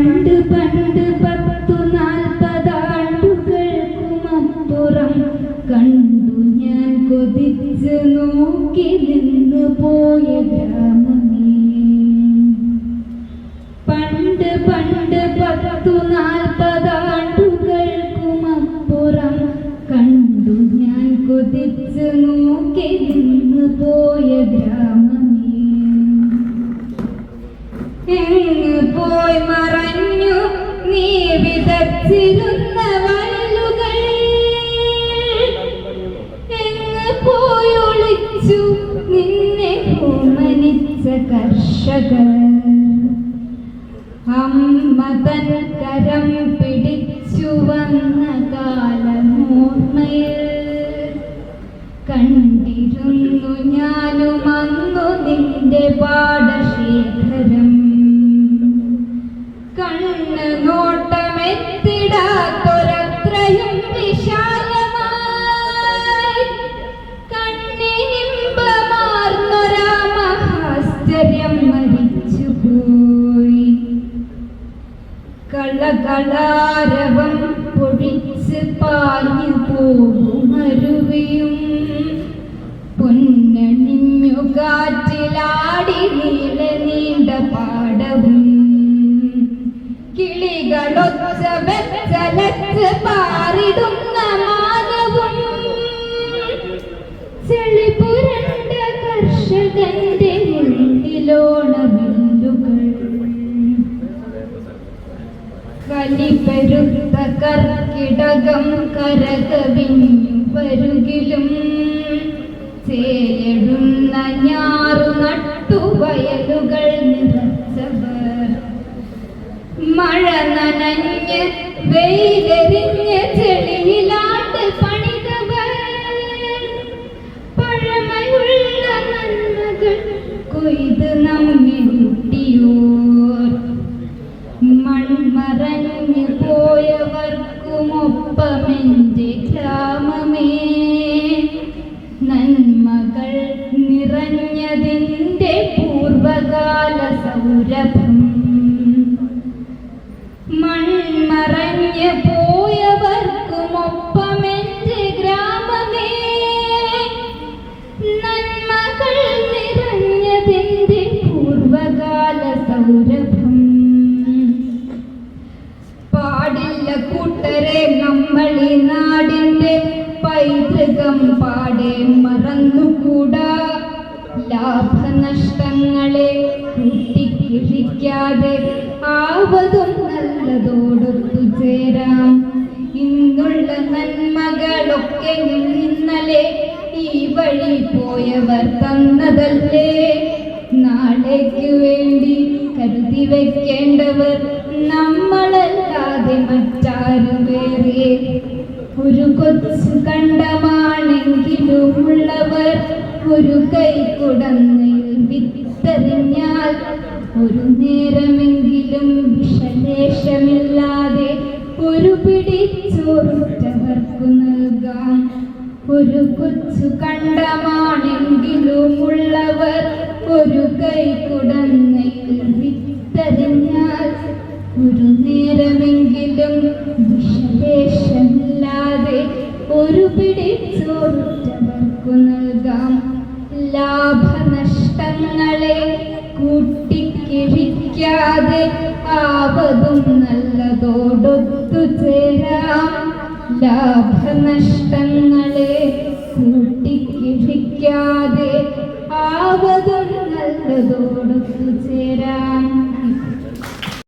പണ്ട് പണ്ട് പത്തു നാൽപ്പതാണ്ടുകൾക്കുമപ്പുറം കണ്ടു ഞാൻ കൊതിച്ച് നോക്കി നിന്ന് പോയ ഗ്രാമമേ. പണ്ട് പണ്ട് പത്തു നാൽപ്പതാണ്ടുകൾക്കുമപ്പുറം കണ്ടു ഞാൻ കൊതിച്ച് നോക്കി നിന്ന് പോയ ഗ്രാമമേ. എങ്ങ് പോയി വിതച്ചിരുന്ന വയലുകൾ. എങ്ങ് പോയി നിന്നെ ഓമനിച്ച കർഷകർ. കരം പിടിച്ചു വന്ന കാലമോർമ്മയിൽ കണ്ടിരുന്നു കളകളാരവം പൊടിച്ച് പാഞ്ഞു പോകും അരുവിയും. പൊന്നണിഞ്ഞു കാറ്റിലാടി നീള നീണ്ട പാടവും. കിളികളൊച്ച വെച്ചലച്ച് പാറിടുന്ന കലിപെരുത്ത കർക്കിടകം കരകവിഞ്ഞു വരുകിലും ചേടുന്ന ഞാറു നട്ടു വയലുകൾ നിറച്ചവർ. മഴ നനഞ്ഞ് വെയിലെറിഞ്ഞ് നന്മകൾ നിറഞ്ഞതിന്റെ പൂർവകാല സൗരഭം. മൺമറഞ്ഞു പോയവർക്കുമൊപ്പമെന്റെ ഗ്രാമമേ. നന്മകൾ നിറഞ്ഞതിന്റെ പൂർവകാല സൗരഭം. കൂട്ടരെ നമ്മൾ നാടിന്റെ പൈതൃകം പാടെ മറന്നുകൂടാ. ലാഭനഷ്ടങ്ങളെ കൂട്ടിക്കിഴിക്കാതെ ആവതും നല്ലതോടൊത്തു ചേരാം. ഇന്നുള്ള നന്മകളൊക്കെ ഇന്നലെ ഈ വഴി പോയവർ തന്നതല്ലേ? നാളേക്ക് വേണ്ടി കരുതി വെക്കേണ്ടവർ വേറെ ഒരു കൊച്ചു കണ്ടമാണെങ്കിലുമുള്ളവർ ഒരു കൈ കുടന്നയിൽ വിത്തെറിഞ്ഞാൽ ഒരു നേരമെങ്കിലും വിഷലേശമില്ലാതെ ഒരു പിടിച്ചോറുറ്റവർക്കു നൽകാം. ഒരു കൊച്ചു കണ്ടമാണെങ്കിലുമുള്ളവർ ഒരു കൈ ഒരു പിടിച്ചോറുറ്റവർക്കു നൽകാം. ലാഭനഷ്ടങ്ങളെ കൂട്ടിക്കിഴിക്കാതെ ആവതും നല്ലതോടൊത്തു ചേരാം. ലാഭനഷ്ടങ്ങളെ കൂട്ടിക്കിഴിക്കാതെ ആവതും നല്ലതോടൊത്തു ചേരാം.